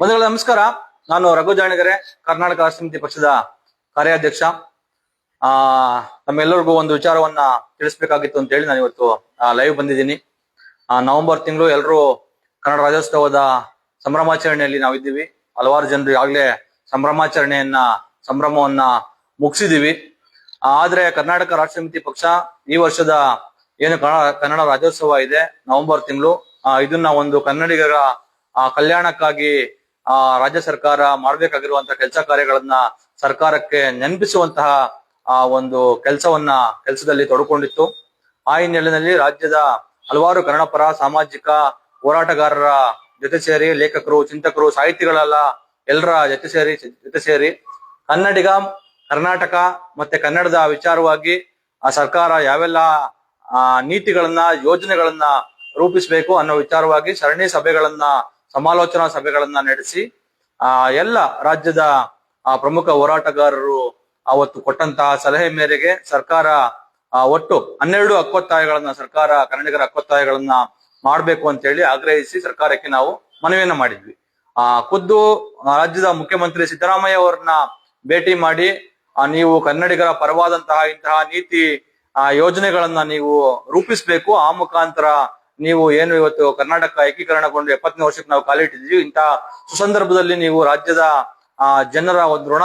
ಬಂಧುಗಳ ನಮಸ್ಕಾರ. ನಾನು ರಘು ಜಾಣಿಗರೆ ಕರ್ನಾಟಕ ಸಮಿತಿ ಪಕ್ಷದ ಕಾರ್ಯಾಧ್ಯಕ್ಷ. ಆ ನಮ್ಮೆಲ್ಲರಿಗೂ ಒಂದು ವಿಚಾರವನ್ನ ತಿಳಿಸ್ಬೇಕಾಗಿತ್ತು ಅಂತ ಹೇಳಿ ನಾನು ಇವತ್ತು ಲೈವ್ ಬಂದಿದ್ದೀನಿ. ಆ, ನವೆಂಬರ್ ತಿಂಗಳು ಎಲ್ಲರೂ ಕನ್ನಡ ರಾಜ್ಯೋತ್ಸವದ ಸಂಭ್ರಮಾಚರಣೆಯಲ್ಲಿ ನಾವಿದ್ದೀವಿ. ಹಲವಾರು ಜನರು ಈಗಾಗಲೇ ಸಂಭ್ರಮಾಚರಣೆಯನ್ನ ಸಂಭ್ರಮವನ್ನ ಮುಗಿಸಿದೀವಿ ಆದ್ರೆ ಕರ್ನಾಟಕ ರಾಷ್ಟ್ರ ಸಮಿತಿ ಪಕ್ಷ ಈ ವರ್ಷದ ಏನು ಕನ್ನಡ ರಾಜ್ಯೋತ್ಸವ ಇದೆ ನವೆಂಬರ್ ತಿಂಗಳು. ಇದನ್ನ ಒಂದು ಕನ್ನಡಿಗರ ಕಲ್ಯಾಣಕ್ಕಾಗಿ ಆ ರಾಜ್ಯ ಸರ್ಕಾರ ಮಾಡಬೇಕಾಗಿರುವಂತಹ ಕೆಲಸ ಕಾರ್ಯಗಳನ್ನ ಸರ್ಕಾರಕ್ಕೆ ನೆನಪಿಸುವಂತಹ, ಆ, ಒಂದು ಕೆಲಸವನ್ನ ಕೆಲಸದಲ್ಲಿ ತೊಡಕೊಂಡಿತ್ತು. ಆ ಹಿನ್ನೆಲೆಯಲ್ಲಿ ರಾಜ್ಯದ ಹಲವಾರು ಕನ್ನಡಪರ, ಸಾಮಾಜಿಕ ಹೋರಾಟಗಾರರ ಜೊತೆ ಸೇರಿ, ಲೇಖಕರು, ಚಿಂತಕರು, ಸಾಹಿತಿಗಳೆಲ್ಲ ಎಲ್ಲರ ಜೊತೆ ಸೇರಿ ಜೊತೆ ಸೇರಿ ಕನ್ನಡಿಗ, ಕರ್ನಾಟಕ ಮತ್ತೆ ಕನ್ನಡದ ವಿಚಾರವಾಗಿ ಆ ಸರ್ಕಾರ ಯಾವೆಲ್ಲ ನೀತಿಗಳನ್ನ, ಯೋಜನೆಗಳನ್ನ ರೂಪಿಸಬೇಕು ಅನ್ನೋ ವಿಚಾರವಾಗಿ ಸರಣಿ ಸಭೆಗಳನ್ನ ಸಮಾಲೋಚನಾ ಸಭೆಗಳನ್ನ ನಡೆಸಿ, ಆ, ಎಲ್ಲ ರಾಜ್ಯದ ಪ್ರಮುಖ ಹೋರಾಟಗಾರರು ಅವತ್ತು ಕೊಟ್ಟಂತಹ ಸಲಹೆ ಮೇರೆಗೆ ಸರ್ಕಾರ ಒಟ್ಟು ಹನ್ನೆರಡು ಹಕ್ಕೊತ್ತಾಯಗಳನ್ನ ಸರ್ಕಾರ, ಕನ್ನಡಿಗರ ಹಕ್ಕೊತ್ತಾಯಗಳನ್ನ ಮಾಡ್ಬೇಕು ಅಂತ ಹೇಳಿ ಆಗ್ರಹಿಸಿ ಸರ್ಕಾರಕ್ಕೆ ನಾವು ಮನವಿಯನ್ನ ಮಾಡಿದ್ವಿ. ಆ, ಖುದ್ದು ರಾಜ್ಯದ ಮುಖ್ಯಮಂತ್ರಿ ಸಿದ್ದರಾಮಯ್ಯ ಅವರನ್ನ ಭೇಟಿ ಮಾಡಿ ನೀವು ಕನ್ನಡಿಗರ ಪರವಾದಂತಹ ಇಂತಹ ನೀತಿ ಯೋಜನೆಗಳನ್ನ ನೀವು ರೂಪಿಸಬೇಕು, ಆ ಮುಖಾಂತರ ನೀವು ಏನು ಇವತ್ತು ಕರ್ನಾಟಕ ಏಕೀಕರಣಗೊಂಡು ಎಪ್ಪತ್ತನೇ ವರ್ಷಕ್ಕೆ ನಾವು ಕಾಲಿಟ್ಟಿದ್ವಿ ಇಂತಹ ಸುಸಂದರ್ಭದಲ್ಲಿ ನೀವು ರಾಜ್ಯದ ಜನರ ಒಂದು ಋಣ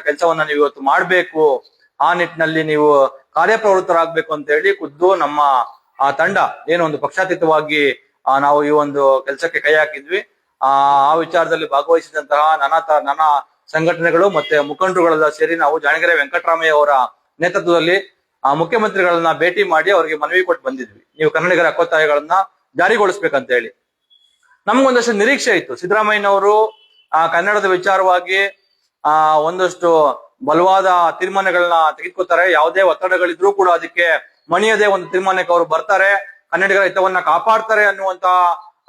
ಕೆಲಸವನ್ನ ನೀವು ಇವತ್ತು ಮಾಡಬೇಕು, ಆ ನಿಟ್ಟಿನಲ್ಲಿ ನೀವು ಕಾರ್ಯಪ್ರವೃತ್ತರಾಗಬೇಕು ಅಂತ ಹೇಳಿ ಖುದ್ದು ನಮ್ಮ, ಆ, ತಂಡ ಏನು ಒಂದು ಪಕ್ಷಾತೀತವಾಗಿ ನಾವು ಈ ಒಂದು ಕೆಲಸಕ್ಕೆ ಕೈ ಹಾಕಿದ್ವಿ. ಆ ವಿಚಾರದಲ್ಲಿ ಭಾಗವಹಿಸಿದಂತಹ ನಾನಾ ತರ ನಾನಾ ಸಂಘಟನೆಗಳು ಮತ್ತೆ ಮುಖಂಡರುಗಳೆಲ್ಲ ಸೇರಿ ನಾವು ಜಾಣಗೆರೆ ವೆಂಕಟರಾಮಯ್ಯ ಅವರ ನೇತೃತ್ವದಲ್ಲಿ ಆ ಮುಖ್ಯಮಂತ್ರಿಗಳನ್ನ ಭೇಟಿ ಮಾಡಿ ಅವರಿಗೆ ಮನವಿ ಕೊಟ್ಟು ಬಂದಿದ್ವಿ. ನೀವು ಕನ್ನಡಿಗರ ಹಕ್ಕೊತ್ತಾಯಗಳನ್ನ ಜಾರಿಗೊಳಿಸ್ಬೇಕಂತ ಹೇಳಿ ನಮ್ಗೊಂದಷ್ಟು ನಿರೀಕ್ಷೆ ಇತ್ತು. ಸಿದ್ದರಾಮಯ್ಯನವರು, ಆ, ಕನ್ನಡದ ವಿಚಾರವಾಗಿ, ಆ, ಒಂದಷ್ಟು ಬಲವಾದ ತೀರ್ಮಾನಗಳನ್ನ ತೆಗೆದುಕೊತಾರೆ ಯಾವುದೇ ಒತ್ತಡಗಳಿದ್ರೂ ಕೂಡ ಅದಕ್ಕೆ ಮಣಿಯದೆ ಒಂದು ತೀರ್ಮಾನಕ್ಕೆ ಅವರು ಬರ್ತಾರೆ. ಕನ್ನಡಿಗರ ಹಿತವನ್ನ ಕಾಪಾಡ್ತಾರೆ ಅನ್ನುವಂತ,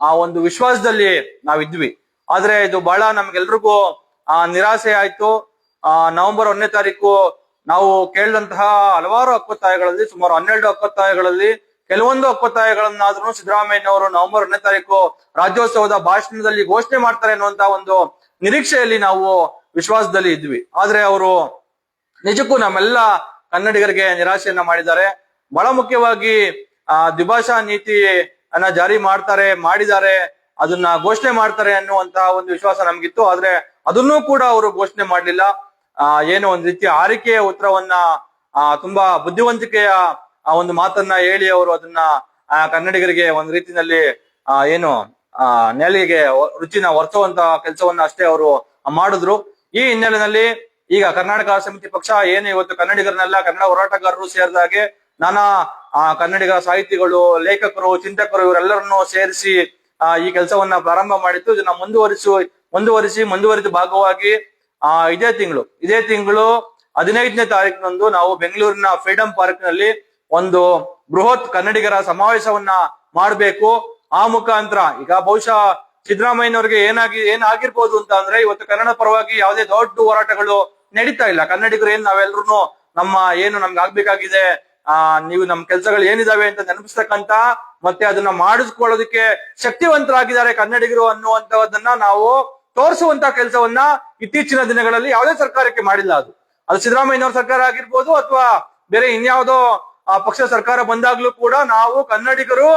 ಆ, ಒಂದು ವಿಶ್ವಾಸದಲ್ಲಿ ನಾವಿದ್ವಿ. ಆದ್ರೆ ಇದು ಬಹಳ ನಮ್ಗೆಲ್ರಿಗೂ, ಆ, ನಿರಾಸೆ ಆಯ್ತು. ಆ, ನವೆಂಬರ್ ಒಂದನೇ ತಾರೀಕು ನಾವು ಕೇಳಿದಂತಹ ಹಲವಾರು ಹಕ್ಕೊತ್ತಾಯಗಳಲ್ಲಿ ಸುಮಾರು ಹನ್ನೆರಡು ಹಕ್ಕೊತ್ತಾಯಗಳಲ್ಲಿ ಕೆಲವೊಂದು ಹಕ್ಕೊತ್ತಾಯಗಳನ್ನಾದ್ರೂ ಸಿದ್ದರಾಮಯ್ಯನವರು ನವೆಂಬರ್ ಒಂದನೇ ತಾರೀಕು ರಾಜ್ಯೋತ್ಸವದ ಭಾಷಣದಲ್ಲಿ ಘೋಷಣೆ ಮಾಡ್ತಾರೆ ಅನ್ನುವಂತ ಒಂದು ನಿರೀಕ್ಷೆಯಲ್ಲಿ ನಾವು ವಿಶ್ವಾಸದಲ್ಲಿ ಇದ್ವಿ. ಆದ್ರೆ ಅವರು ನಿಜಕ್ಕೂ ನಮ್ಮೆಲ್ಲ ಕನ್ನಡಿಗರಿಗೆ ನಿರಾಶೆಯನ್ನ ಮಾಡಿದ್ದಾರೆ. ಬಹಳ ಮುಖ್ಯವಾಗಿ, ಆ, ದ್ವಿಭಾಷಾ ನೀತಿ ಅನ್ನ ಜಾರಿ ಮಾಡ್ತಾರೆ, ಮಾಡಿದ್ದಾರೆ, ಅದನ್ನ ಘೋಷಣೆ ಮಾಡ್ತಾರೆ ಅನ್ನುವಂತಹ ಒಂದು ವಿಶ್ವಾಸ ನಮ್ಗಿತ್ತು. ಆದ್ರೆ ಅದನ್ನೂ ಕೂಡ ಅವರು ಘೋಷಣೆ ಮಾಡ್ಲಿಲ್ಲ. ಆ, ಏನು ಒಂದ್ ರೀತಿ ಆರಿಕೆಯ ಉತ್ತರವನ್ನ, ಆ, ತುಂಬಾ ಬುದ್ಧಿವಂತಿಕೆಯ ಒಂದು ಮಾತನ್ನ ಹೇಳಿ ಅವರು ಅದನ್ನ, ಆ, ಕನ್ನಡಿಗರಿಗೆ ಒಂದ್ ರೀತಿನಲ್ಲಿ ಆ, ಏನು, ಆ, ನೆಲೆಗೆ ರುಚಿನ ಒರೆಸುವಂತಹ ಕೆಲಸವನ್ನ ಅಷ್ಟೇ ಅವರು ಮಾಡಿದ್ರು. ಈ ಹಿನ್ನೆಲೆಯಲ್ಲಿ ಈಗ ಕರ್ನಾಟಕ ಸಮಿತಿ ಪಕ್ಷ ಏನು ಇವತ್ತು ಕನ್ನಡಿಗರನ್ನೆಲ್ಲ ಕನ್ನಡ ಹೋರಾಟಗಾರರು ಸೇರಿದಾಗೆ ನಾನಾ, ಆ, ಕನ್ನಡಿಗ ಸಾಹಿತಿಗಳು, ಲೇಖಕರು, ಚಿಂತಕರು ಇವರೆಲ್ಲರನ್ನು ಸೇರಿಸಿ, ಆ, ಈ ಕೆಲಸವನ್ನ ಪ್ರಾರಂಭ ಮಾಡಿತ್ತು. ಇದನ್ನ ಮುಂದುವರಿಸು, ಮುಂದುವರಿಸಿ, ಮುಂದುವರಿದ ಭಾಗವಾಗಿ ಆ, ಇದೇ ತಿಂಗಳು. ಇದೇ ತಿಂಗಳು ಹದಿನೈದನೇ ತಾರೀಕಿನಂದು ನಾವು ಬೆಂಗಳೂರಿನ ಫ್ರೀಡಂ ಪಾರ್ಕ್ನಲ್ಲಿ ಒಂದು ಬೃಹತ್ ಕನ್ನಡಿಗರ ಸಮಾವೇಶವನ್ನ ಮಾಡಬೇಕು. ಆ ಮುಖಾಂತರ ಈಗ ಬಹುಶಃ ಸಿದ್ದರಾಮಯ್ಯನವರಿಗೆ ಏನಾಗಿ ಏನಾಗಿರ್ಬೋದು ಅಂತ ಅಂದ್ರೆ ಇವತ್ತು ಕನ್ನಡ ಪರವಾಗಿ ಯಾವುದೇ ದೊಡ್ಡ ಹೋರಾಟಗಳು ನಡೀತಾ ಇಲ್ಲ. ಕನ್ನಡಿಗರು ಏನ್ ನಾವೆಲ್ಲರೂ ನಮ್ಮ ಏನು ನಮ್ಗೆ ಆಗ್ಬೇಕಾಗಿದೆ, ಆ, ನೀವು ನಮ್ ಕೆಲಸಗಳು ಏನಿದಾವೆ ಅಂತ ನೆನಪಿಸ್ತಕ್ಕಂತ ಮತ್ತೆ ಅದನ್ನ ಮಾಡಿಸ್ಕೊಳ್ಳೋದಕ್ಕೆ ಶಕ್ತಿವಂತರಾಗಿದ್ದಾರೆ ಕನ್ನಡಿಗರು ಅನ್ನುವಂತದನ್ನ ನಾವು ತೋರಿಸುವಂತ ಕೆಲಸವನ್ನ ಇತ್ತೀಚಿನ ದಿನಗಳಲ್ಲಿ ಯಾವುದೇ ಸರ್ಕಾರಕ್ಕೆ ಮಾಡಿಲ್ಲ ಅದು. ಅದು ಸಿದ್ದರಾಮಯ್ಯನವ್ರ ಸರ್ಕಾರ ಆಗಿರ್ಬೋದು ಅಥವಾ ಬೇರೆ ಇನ್ಯಾವುದೋ ಪಕ್ಷ ಸರ್ಕಾರ ಬಂದಾಗ್ಲೂ ಕೂಡ ನಾವು ಕನ್ನಡಿಗರು,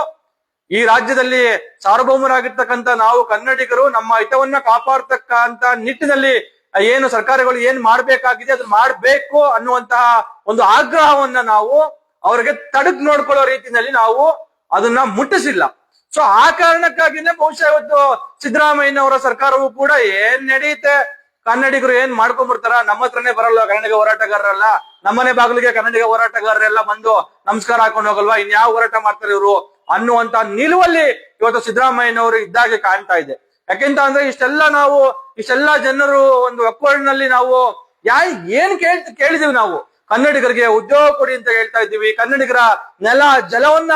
ಈ ರಾಜ್ಯದಲ್ಲಿ ಸಾರ್ವಭೌಮರಾಗಿರ್ತಕ್ಕಂತ ನಾವು ಕನ್ನಡಿಗರು, ನಮ್ಮ ಹಿತವನ್ನ ಕಾಪಾಡ್ತಕ್ಕಂತ ನಿಟ್ಟಿನಲ್ಲಿ ಏನು ಸರ್ಕಾರಗಳು ಏನ್ ಮಾಡ್ಬೇಕಾಗಿದೆ ಅದನ್ನ ಮಾಡ್ಬೇಕು ಅನ್ನುವಂತಹ ಒಂದು ಆಗ್ರಹವನ್ನ ನಾವು ಅವ್ರಿಗೆ ತಡಕ್ ನೋಡ್ಕೊಳ್ಳೋ ರೀತಿಯಲ್ಲಿ ನಾವು ಅದನ್ನ ಮುಟ್ಟಿಸಿಲ್ಲ. ಸೊ ಆ ಕಾರಣಕ್ಕಾಗಿನೇ ಬಹುಶಃ ಇವತ್ತು ಸಿದ್ದರಾಮಯ್ಯನವರ ಸರ್ಕಾರವು ಕೂಡ ಏನ್ ನಡೆಯುತ್ತೆ ಕನ್ನಡಿಗರು ಏನ್ ಮಾಡ್ಕೊಂಡ್ ಬರ್ತಾರ ನಮ್ಮ ಹತ್ರನೇ ಬರಲ್ಲ, ಕನ್ನಡಿಗ ಹೋರಾಟಗಾರರಲ್ಲ. ನಮ್ಮನೆ ಬಾಗಿಲಿಗೆ ಕನ್ನಡಿಗ ಹೋರಾಟಗಾರರೆಲ್ಲ ಬಂದು ನಮಸ್ಕಾರ ಹಾಕೊಂಡು ಹೋಗಲ್ವಾ? ಇನ್ಯಾವ ಹೋರಾಟ ಮಾಡ್ತಾರೆ ಇವರು? ಅನ್ನುವಂತ ನಿಲುವಲ್ಲಿ ಇವತ್ತು ಸಿದ್ದರಾಮಯ್ಯನವರು ಇದ್ದಾಗೆ ಕಾಣ್ತಾ ಇದೆ. ಯಾಕೆಂತ ಅಂದ್ರೆ ಇಷ್ಟೆಲ್ಲ ನಾವು, ಇಷ್ಟೆಲ್ಲ ಜನರು ಒಂದು ಒಕ್ಕೋಡಿನಲ್ಲಿ ನಾವು ಯಾ ಏನ್ ಕೇಳ್, ಕೇಳಿದೀವಿ ನಾವು? ಕನ್ನಡಿಗರಿಗೆ ಉದ್ಯೋಗ ಕೊಡಿ ಅಂತ ಹೇಳ್ತಾ ಇದ್ದೀವಿ. ಕನ್ನಡಿಗರ ನೆಲ ಜಲವನ್ನ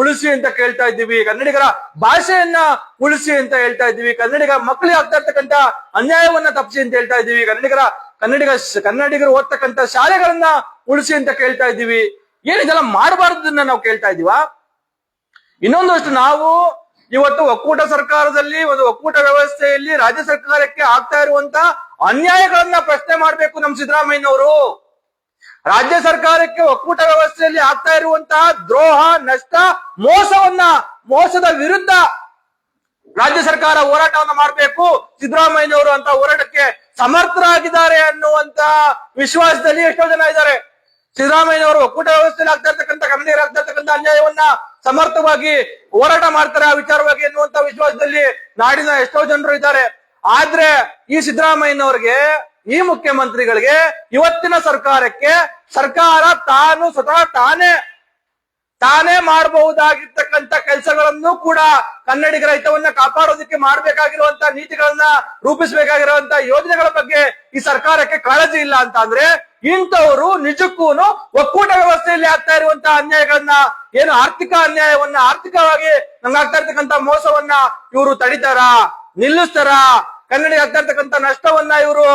ಉಳಿಸಿ ಅಂತ ಕೇಳ್ತಾ ಇದ್ದೀವಿ. ಕನ್ನಡಿಗರ ಭಾಷೆಯನ್ನ ಉಳಿಸಿ ಅಂತ ಹೇಳ್ತಾ ಇದ್ದೀವಿ. ಕನ್ನಡಿಗ ಮಕ್ಕಳಿಗೆ ಆಗ್ತಾ ಇರ್ತಕ್ಕಂತ ಅನ್ಯಾಯವನ್ನ ತಪ್ಪಿಸಿ ಅಂತ ಹೇಳ್ತಾ ಇದ್ದೀವಿ. ಕನ್ನಡಿಗರ, ಕನ್ನಡಿಗ ಕನ್ನಡಿಗರು ಓದ್ತಕ್ಕಂತ ಶಾಲೆಗಳನ್ನ ಉಳಿಸಿ ಅಂತ ಕೇಳ್ತಾ ಇದ್ದೀವಿ. ಏನ್ ಇದೆಲ್ಲ ಮಾಡಬಾರ್ದನ್ನ ನಾವು ಕೇಳ್ತಾ ಇದೀವಾ ಇನ್ನೊಂದಷ್ಟು ನಾವು ಇವತ್ತು ಒಕ್ಕೂಟ ಸರ್ಕಾರದಲ್ಲಿ, ಒಂದು ಒಕ್ಕೂಟ ವ್ಯವಸ್ಥೆಯಲ್ಲಿ ರಾಜ್ಯ ಸರ್ಕಾರಕ್ಕೆ ಆಗ್ತಾ ಇರುವಂತ ಅನ್ಯಾಯಗಳನ್ನ ಪ್ರಶ್ನೆ ಮಾಡ್ಬೇಕು ನಮ್ ಸಿದ್ದರಾಮಯ್ಯನವರು. ರಾಜ್ಯ ಸರ್ಕಾರಕ್ಕೆ ಒಕ್ಕೂಟ ವ್ಯವಸ್ಥೆಯಲ್ಲಿ ಆಗ್ತಾ ಇರುವಂತಹ ದ್ರೋಹ, ನಷ್ಟ, ಮೋಸವನ್ನ, ಮೋಸದ ವಿರುದ್ಧ ರಾಜ್ಯ ಸರ್ಕಾರ ಹೋರಾಟವನ್ನ ಮಾಡಬೇಕು. ಸಿದ್ದರಾಮಯ್ಯನವರು ಅಂತ ಹೋರಾಟಕ್ಕೆ ಸಮರ್ಥರಾಗಿದ್ದಾರೆ ಅನ್ನುವಂತ ವಿಶ್ವಾಸದಲ್ಲಿ ಎಷ್ಟೋ ಜನ ಇದ್ದಾರೆ. ಸಿದ್ದರಾಮಯ್ಯನವರು ಒಕ್ಕೂಟ ವ್ಯವಸ್ಥೆಯಲ್ಲಿ ಆಗ್ತಾ ಇರ್ತಕ್ಕಂಥ ಕನ್ನಡಿಗರ ಆಗ್ತಾ ಇರ್ತಕ್ಕಂಥ ಅನ್ಯಾಯವನ್ನ ಸಮರ್ಥವಾಗಿ ಹೋರಾಟ ಮಾಡ್ತಾರೆ ಆ ವಿಚಾರವಾಗಿ ಎನ್ನುವಂತ ವಿಶ್ವಾಸದಲ್ಲಿ ನಾಡಿನ ಎಷ್ಟೋ ಜನರು ಇದ್ದಾರೆ. ಆದ್ರೆ ಈ ಸಿದ್ದರಾಮಯ್ಯನವರಿಗೆ ಈ ಮುಖ್ಯಮಂತ್ರಿಗಳಿಗೆ ಇವತ್ತಿನ ಸರ್ಕಾರಕ್ಕೆ ಸರ್ಕಾರ ತಾನು ಸ್ವತಃ ತಾನೇ ತಾನೇ ಮಾಡಬಹುದಾಗಿರ್ತಕ್ಕಂಥ ಕೆಲಸಗಳನ್ನು ಕೂಡ ಕನ್ನಡಿಗರ ಹಿತವನ್ನ ಕಾಪಾಡೋದಕ್ಕೆ ಮಾಡಬೇಕಾಗಿರುವಂತ ನೀತಿಗಳನ್ನ ರೂಪಿಸಬೇಕಾಗಿರುವಂತ ಯೋಜನೆಗಳ ಬಗ್ಗೆ ಈ ಸರ್ಕಾರಕ್ಕೆ ಕಾಳಜಿ ಇಲ್ಲ ಅಂತ ಅಂದ್ರೆ ಇಂಥವರು ನಿಜಕ್ಕೂ ಒಕ್ಕೂಟ ವ್ಯವಸ್ಥೆಯಲ್ಲಿ ಆಗ್ತಾ ಇರುವಂತಹ ಅನ್ಯಾಯಗಳನ್ನ, ಏನು ಆರ್ಥಿಕ ಅನ್ಯಾಯವನ್ನ, ಆರ್ಥಿಕವಾಗಿ ನಮ್ಗೆ ಆಗ್ತಾ ಇರ್ತಕ್ಕಂಥ ಮೋಸವನ್ನ ಇವರು ತಡಿತಾರ, ನಿಲ್ಲಿಸ್ತಾರ? ಕನ್ನಡಿಗೆ ಆಗ್ತಾ ಇರ್ತಕ್ಕಂಥ ನಷ್ಟವನ್ನ ಇವರು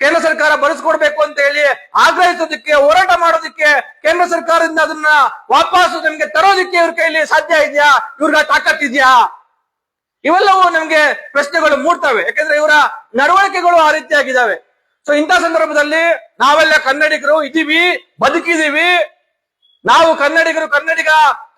ಕೇಂದ್ರ ಸರ್ಕಾರ ಬರೆಸ್ಕೊಡ್ಬೇಕು ಅಂತ ಹೇಳಿ ಆಗ್ರಹಿಸೋದಕ್ಕೆ, ಹೋರಾಟ ಮಾಡೋದಕ್ಕೆ ಕೇಂದ್ರ ಸರ್ಕಾರದಿಂದ ಅದನ್ನ ವಾಪಸ್ ನಮ್ಗೆ ತರೋದಕ್ಕೆ ಇವ್ರ ಕೈಲಿ ಸಾಧ್ಯ ಇದೆಯಾ? ಇವ್ರಿಗೆ ತಾಕತ್ ಇದೆಯಾ? ಇವೆಲ್ಲವೂ ನಮ್ಗೆ ಪ್ರಶ್ನೆಗಳು ಮೂಡ್ತವೆ. ಯಾಕಂದ್ರೆ ಇವರ ನಡವಳಿಕೆಗಳು ಆ ರೀತಿಯಾಗಿದ್ದಾವೆ. ಸೊ ಇಂಥ ಸಂದರ್ಭದಲ್ಲಿ ನಾವೆಲ್ಲ ಕನ್ನಡಿಗರು ಇದೀವಿ, ಬದುಕಿದೀವಿ. ನಾವು ಕನ್ನಡಿಗರು ಕನ್ನಡಿಗ,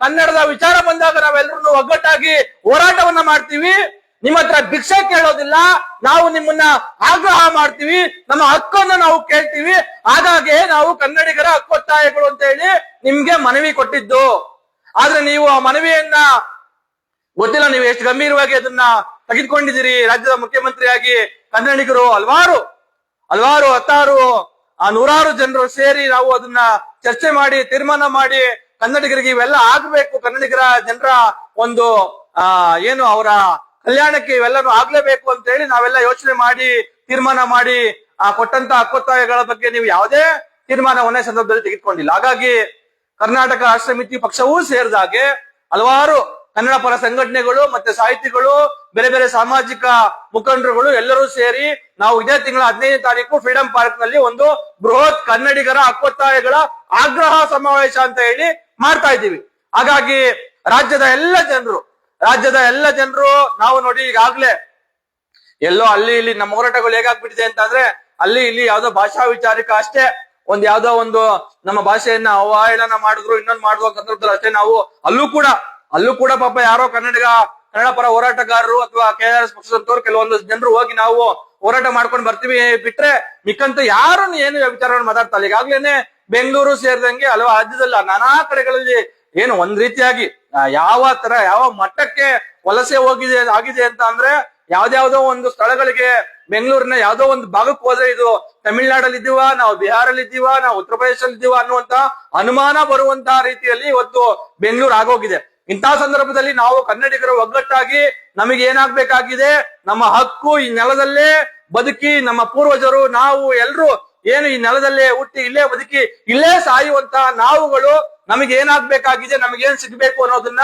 ಕನ್ನಡದ ವಿಚಾರ ಬಂದಾಗ ನಾವೆಲ್ಲರೂ ಒಗ್ಗಟ್ಟಾಗಿ ಹೋರಾಟವನ್ನ ಮಾಡ್ತೀವಿ. ನಿಮ್ಮ ಹತ್ರ ಭಿಕ್ಷೆ ಕೇಳೋದಿಲ್ಲ, ನಾವು ನಿಮ್ಮನ್ನ ಆಗ್ರಹ ಮಾಡ್ತೀವಿ, ನಮ್ಮ ಹಕ್ಕನ್ನು ನಾವು ಕೇಳ್ತೀವಿ ಹಾಗಾಗಿ ನಾವು ಕನ್ನಡಿಗರ ಹಕ್ಕೊತ್ತಾಯಗಳು ಅಂತ ಹೇಳಿ ನಿಮ್ಗೆ ಮನವಿ ಕೊಟ್ಟಿದ್ದು. ಆದ್ರೆ ನೀವು ಆ ಮನವಿಯನ್ನ ಗೊತ್ತಿಲ್ಲ, ನೀವು ಎಷ್ಟು ಗಂಭೀರವಾಗಿ ಅದನ್ನ ತೆಗೆದುಕೊಂಡಿದ್ದೀರಿ. ರಾಜ್ಯದ ಮುಖ್ಯಮಂತ್ರಿಯಾಗಿ ಕನ್ನಡಿಗರು ಹಲವಾರು ಹಲವಾರು, ಹತ್ತಾರು, ಆ ನೂರಾರು ಜನರು ಸೇರಿ ನಾವು ಅದನ್ನ ಚರ್ಚೆ ಮಾಡಿ, ತೀರ್ಮಾನ ಮಾಡಿ ಕನ್ನಡಿಗರಿಗೆ ಇವೆಲ್ಲ ಆಗ್ಬೇಕು. ಕನ್ನಡಿಗರ ಜನರ ಒಂದು, ಆ, ಏನು ಅವರ ಕಲ್ಯಾಣಕ್ಕೆ ಇವೆಲ್ಲನೂ ಆಗ್ಲೇಬೇಕು ಅಂತ ಹೇಳಿ ನಾವೆಲ್ಲ ಯೋಚನೆ ಮಾಡಿ, ತೀರ್ಮಾನ ಮಾಡಿ, ಆ ಕೊಟ್ಟಂತ ಹಕ್ಕೊತ್ತಾಯಗಳ ಬಗ್ಗೆ ನೀವು ಯಾವುದೇ ತೀರ್ಮಾನ ಒಂದೇ ಸಂದರ್ಭದಲ್ಲಿ ತೆಗೆದುಕೊಂಡಿಲ್ಲ. ಹಾಗಾಗಿ ಕರ್ನಾಟಕ ರಾಷ್ಟ್ರ ಸಮಿತಿ ಪಕ್ಷವೂ ಸೇರಿದಾಗೆ ಹಲವಾರು ಕನ್ನಡ ಪರ ಸಂಘಟನೆಗಳು ಮತ್ತೆ ಸಾಹಿತಿಗಳು, ಬೇರೆ ಬೇರೆ ಸಾಮಾಜಿಕ ಮುಖಂಡರುಗಳು ಎಲ್ಲರೂ ಸೇರಿ ನಾವು ಇದೇ ತಿಂಗಳ ಹದಿನೈದನೇ ತಾರೀಕು ಫ್ರೀಡಂ ಪಾರ್ಕ್ನಲ್ಲಿ ಒಂದು ಬೃಹತ್ ಕನ್ನಡಿಗರ ಹಕ್ಕೊತ್ತಾಯಗಳ ಆಗ್ರಹ ಸಮಾವೇಶ ಅಂತ ಹೇಳಿ ಮಾಡ್ತಾ ಇದ್ದೀವಿ. ಹಾಗಾಗಿ ರಾಜ್ಯದ ಎಲ್ಲ ಜನರು ರಾಜ್ಯದ ಎಲ್ಲ ಜನರು ನಾವು ನೋಡಿ ಈಗಾಗ್ಲೇ ಎಲ್ಲೋ ಅಲ್ಲಿ ಇಲ್ಲಿ ನಮ್ಮ ಹೋರಾಟಗಳು ಹೇಗಾಗ್ಬಿಟ್ಟಿದೆ ಅಂತ ಅಂದ್ರೆ ಅಲ್ಲಿ ಇಲ್ಲಿ ಯಾವ್ದೋ ಭಾಷಾ ವಿಚಾರಿಕ ಅಷ್ಟೇ ಒಂದ್ ಯಾವ್ದೋ ಒಂದು ನಮ್ಮ ಭಾಷೆಯನ್ನ ಅವಹೇಳನ ಮಾಡಿದ್ರು, ಇನ್ನೊಂದ್ ಮಾಡಿದ್ರು ಸಂದರ್ಭದಲ್ಲಿ ಅಷ್ಟೇ ನಾವು ಅಲ್ಲೂ ಕೂಡ ಅಲ್ಲೂ ಕೂಡ ಪಾಪ ಯಾರೋ ಕನ್ನಡಿಗ, ಕನ್ನಡ ಪರ ಹೋರಾಟಗಾರರು ಅಥವಾ ಕೆ ಆರ್ ಎಸ್ ಪಕ್ಷದಂತವ್ರು ಕೆಲವೊಂದು ಜನರು ಹೋಗಿ ನಾವು ಹೋರಾಟ ಮಾಡ್ಕೊಂಡು ಬರ್ತೀವಿ ಬಿಟ್ರೆ ಮಿಕ್ಕಂತ ಯಾರು ಏನು ವಿಚಾರವನ್ನು ಮಾತಾಡ್ತಾರೆ ಈಗಾಗ್ಲೇನೆ ಬೆಂಗಳೂರು ಸೇರಿದಂಗೆ ಹಲವು ರಾಜ್ಯದಲ್ಲ ನಾನಾ ಕಡೆಗಳಲ್ಲಿ ಏನು ಒಂದ್ ರೀತಿಯಾಗಿ ಯಾವ ತರ, ಯಾವ ಮಟ್ಟಕ್ಕೆ ವಲಸೆ ಹೋಗಿದೆ, ಆಗಿದೆ ಅಂತ ಅಂದ್ರೆ ಯಾವ್ದಾವ್ದೋ ಒಂದು ಸ್ಥಳಗಳಿಗೆ ಬೆಂಗಳೂರಿನ ಯಾವ್ದೋ ಒಂದು ಭಾಗಕ್ಕೆ ಹೋದ್ರೆ ಇದು ತಮಿಳ್ನಾಡಲ್ಲಿ ಇದ್ದೀವಾ, ನಾವು ಬಿಹಾರಲ್ಲಿ ಇದ್ದೀವಾ, ನಾವು ಉತ್ತರ ಪ್ರದೇಶದಲ್ಲಿ ಇದ್ದೀವ ಅನ್ನುವಂತ ಅನುಮಾನ ಬರುವಂತಹ ರೀತಿಯಲ್ಲಿ ಇವತ್ತು ಬೆಂಗಳೂರು ಆಗೋಗಿದೆ. ಇಂತಹ ಸಂದರ್ಭದಲ್ಲಿ ನಾವು ಕನ್ನಡಿಗರು ಒಗ್ಗಟ್ಟಾಗಿ ನಮಗೆ ಏನಾಗ್ಬೇಕಾಗಿದೆ? ನಮ್ಮ ಹಕ್ಕು ಈ ನೆಲದಲ್ಲೇ ಬದುಕಿ, ನಮ್ಮ ಪೂರ್ವಜರು, ನಾವು ಎಲ್ರು ಏನು ಈ ನೆಲದಲ್ಲೇ ಹುಟ್ಟಿ ಇಲ್ಲೇ ಬದುಕಿ, ಇಲ್ಲೇ ಸಾಯುವಂತಹ ನಾವುಗಳು ನಮಗೆ ಏನಾಗ್ಬೇಕಾಗಿದೆ ನಮಗೇನ್ ಸಿಗ್ಬೇಕು ಅನ್ನೋದನ್ನ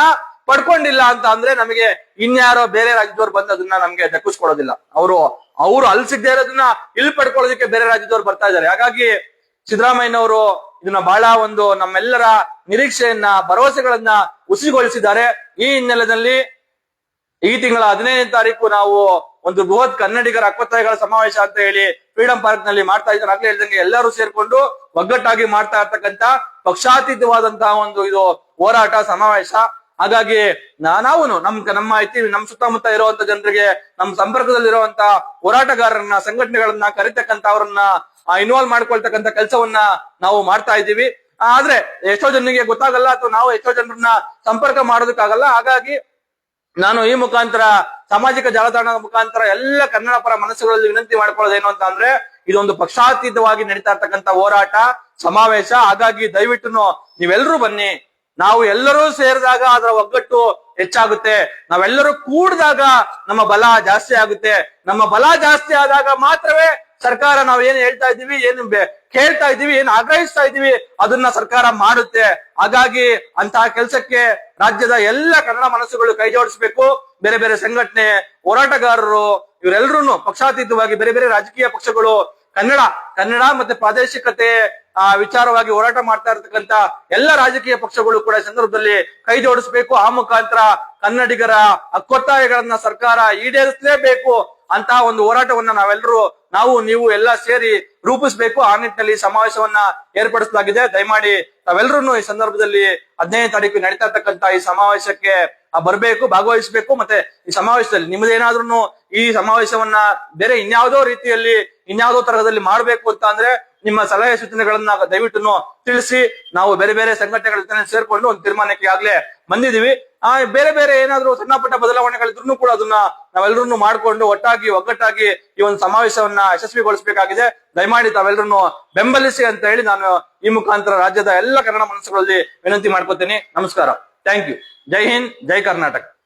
ಪಡ್ಕೊಂಡಿಲ್ಲ ಅಂತ ಅಂದ್ರೆ ನಮಗೆ ಇನ್ಯಾರೋ ಬೇರೆ ರಾಜ್ಯದವ್ರು ಬಂದು ಅದನ್ನ ನಮ್ಗೆ ದಕ್ಕಿಸ್ಕೊಡೋದಿಲ್ಲ. ಅವರು ಅವರು ಅಲ್ಲಿ ಇರೋದನ್ನ ಇಲ್ಲಿ ಪಡ್ಕೊಳ್ಳೋದಕ್ಕೆ ಬೇರೆ ರಾಜ್ಯದವ್ರು ಬರ್ತಾ ಇದ್ದಾರೆ. ಹಾಗಾಗಿ ಸಿದ್ದರಾಮಯ್ಯನವರು ಇದನ್ನ ಬಹಳ ಒಂದು ನಮ್ಮೆಲ್ಲರ ನಿರೀಕ್ಷೆಯನ್ನ, ಭರವಸೆಗಳನ್ನ ಉಸಿಗೊಳಿಸಿದ್ದಾರೆ. ಈ ಹಿನ್ನೆಲೆಯಲ್ಲಿ ಈ ತಿಂಗಳ ಹದಿನೈದನೇ ತಾರೀಕು ನಾವು ಒಂದು ಬೃಹತ್ ಕನ್ನಡಿಗರ ಹಕ್ಕೊತ್ತಾಯಗಳ ಸಮಾವೇಶ ಅಂತ ಹೇಳಿ ಫ್ರೀಡಂ ಪಾರ್ಕ್ನಲ್ಲಿ ಮಾಡ್ತಾ ಇದ್ದಾರೆ. ಆಗ್ಲೇ ಹೇಳಿದಂಗೆ ಎಲ್ಲರೂ ಸೇರ್ಕೊಂಡು ಒಗ್ಗಟ್ಟಾಗಿ ಮಾಡ್ತಾ ಇರ್ತಕ್ಕಂತ ಪಕ್ಷಾತೀತವಾದಂತಹ ಒಂದು ಇದು ಹೋರಾಟ, ಸಮಾವೇಶ. ಹಾಗಾಗಿ ನಾವು ನಮ್ ನಮ್ಮ ಐತಿ ನಮ್ಮ ಸುತ್ತಮುತ್ತ ಇರುವಂತ ಜನರಿಗೆ ನಮ್ ಸಂಪರ್ಕದಲ್ಲಿರುವಂತ ಹೋರಾಟಗಾರರನ್ನ, ಸಂಘಟನೆಗಳನ್ನ ಕರಿತಕ್ಕಂತ ಅವರನ್ನ ಇನ್ವಾಲ್ವ್ ಮಾಡ್ಕೊಳ್ತಕ್ಕಂತ ಕೆಲಸವನ್ನ ನಾವು ಮಾಡ್ತಾ ಇದ್ದೀವಿ. ಆದ್ರೆ ಎಷ್ಟೋ ಜನರಿಗೆ ಗೊತ್ತಾಗಲ್ಲ ಅಥವಾ ನಾವು ಎಷ್ಟೋ ಜನರನ್ನ ಸಂಪರ್ಕ ಮಾಡೋದಕ್ಕಾಗಲ್ಲ. ಹಾಗಾಗಿ ನಾನು ಈ ಮುಖಾಂತರ, ಸಾಮಾಜಿಕ ಜಾಲತಾಣದ ಮುಖಾಂತರ ಎಲ್ಲ ಕನ್ನಡ ಪರ ಮನಸ್ಸುಗಳಲ್ಲಿ ವಿನಂತಿ ಮಾಡ್ಕೊಳ್ಳೋದೇನು ಅಂತ ಅಂದ್ರೆ, ಇದೊಂದು ಪಕ್ಷಾತೀತವಾಗಿ ನಡೀತಾ ಇರ್ತಕ್ಕಂಥ ಹೋರಾಟ, ಸಮಾವೇಶ. ಹಾಗಾಗಿ ದಯವಿಟ್ಟು ನೀವೆಲ್ಲರೂ ಬನ್ನಿ. ನಾವು ಎಲ್ಲರೂ ಸೇರಿದಾಗ ಅದರ ಒಗ್ಗಟ್ಟು ಹೆಚ್ಚಾಗುತ್ತೆ. ನಾವೆಲ್ಲರೂ ಕೂಡಿದಾಗ ನಮ್ಮ ಬಲ ಜಾಸ್ತಿ ಆಗುತ್ತೆ. ನಮ್ಮ ಬಲ ಜಾಸ್ತಿ ಆದಾಗ ಮಾತ್ರವೇ ಸರ್ಕಾರ ನಾವು ಏನ್ ಹೇಳ್ತಾ ಇದೀವಿ ಏನು ಕೇಳ್ತಾ ಇದೀವಿ ಏನ್ ಆಗ್ರಹಿಸ್ತಾ ಇದೀವಿ ಅದನ್ನ ಸರ್ಕಾರ ಮಾಡುತ್ತೆ. ಹಾಗಾಗಿ ಅಂತಹ ಕೆಲಸಕ್ಕೆ ರಾಜ್ಯದ ಎಲ್ಲ ಕನ್ನಡ ಮನಸ್ಸುಗಳು ಕೈ ಜೋಡಿಸ್ಬೇಕು. ಬೇರೆ ಬೇರೆ ಸಂಘಟನೆ, ಹೋರಾಟಗಾರರು ಇವರೆಲ್ಲರೂ ಪಕ್ಷಾತೀತವಾಗಿ ಬೇರೆ ಬೇರೆ ರಾಜಕೀಯ ಪಕ್ಷಗಳು, ಕನ್ನಡ ಕನ್ನಡ ಮತ್ತೆ ಪ್ರಾದೇಶಿಕತೆ, ಆ, ವಿಚಾರವಾಗಿ ಹೋರಾಟ ಮಾಡ್ತಾ ಇರತಕ್ಕಂತ ಎಲ್ಲ ರಾಜಕೀಯ ಪಕ್ಷಗಳು ಕೂಡ ಸಂದರ್ಭದಲ್ಲಿ ಕೈ ಜೋಡಿಸ್ಬೇಕು. ಆ ಮುಖಾಂತರ ಕನ್ನಡಿಗರ ಕೊತ್ತಾಯಗಳನ್ನ ಸರ್ಕಾರ ಈಡೇರಿಸಲೇಬೇಕು. ಅಂತ ಒಂದು ಹೋರಾಟವನ್ನ ನಾವೆಲ್ಲರೂ ನಾವು ನೀವು ಎಲ್ಲ ಸೇರಿ ರೂಪಿಸಬೇಕು. ಆ ನಿಟ್ಟಿನಲ್ಲಿ ಸಮಾವೇಶವನ್ನ ಏರ್ಪಡಿಸಲಾಗಿದೆ. ದಯಮಾಡಿ ತಾವೆಲ್ಲರೂ ಈ ಸಂದರ್ಭದಲ್ಲಿ ಹದಿನೈದನೇ ತಾರೀಕು ನಡೀತಾ ಇರ್ತಕ್ಕಂತ ಈ ಸಮಾವೇಶಕ್ಕೆ ಬರ್ಬೇಕು, ಭಾಗವಹಿಸಬೇಕು. ಮತ್ತೆ ಈ ಸಮಾವೇಶದಲ್ಲಿ ನಿಮ್ದೇನಾದ್ರೂ ಈ ಸಮಾವೇಶವನ್ನ ಬೇರೆ ಇನ್ಯಾವುದೋ ರೀತಿಯಲ್ಲಿ, ಇನ್ಯಾವುದೋ ತರಹದಲ್ಲಿ ಮಾಡ್ಬೇಕು ಅಂತ ಅಂದ್ರೆ ನಿಮ್ಮ ಸಲಹೆ ಸೂಚನೆಗಳನ್ನ ದಯವಿಟ್ಟು ತಿಳಿಸಿ. ನಾವು ಬೇರೆ ಬೇರೆ ಸಂಘಟನೆಗಳ ಜೊತೆ ಸೇರ್ಕೊಂಡು ಒಂದು ತೀರ್ಮಾನಕ್ಕೆ ಆಗ್ಲೇ ಬಂದಿದೀವಿ ಆ ಬೇರೆ ಬೇರೆ ಏನಾದ್ರು ಸಣ್ಣ ಪುಟ್ಟ ಬದಲಾವಣೆಗಳಿದ್ರು ಕೂಡ ಅದನ್ನ ನಾವೆಲ್ಲರೂ ಮಾಡ್ಕೊಂಡು ಒಟ್ಟಾಗಿ, ಒಗ್ಗಟ್ಟಾಗಿ ಈ ಒಂದು ಸಮಾವೇಶವನ್ನ ಯಶಸ್ವಿಗೊಳಿಸಬೇಕಾಗಿದೆ. ದಯಮಾಡಿ ತಾವೆಲ್ಲರೂ ಬೆಂಬಲಿಸಿ ಅಂತ ಹೇಳಿ ನಾನು ಈ ಮುಖಾಂತರ ರಾಜ್ಯದ ಎಲ್ಲ ಕನ್ನಡ ಮನಸ್ಸುಗಳಲ್ಲಿ ವಿನಂತಿ ಮಾಡ್ಕೊತೀನಿ. ನಮಸ್ಕಾರ. Thank you. ಜೈ ಹಿಂದ್, ಜೈ ಕರ್ನಾಟಕ.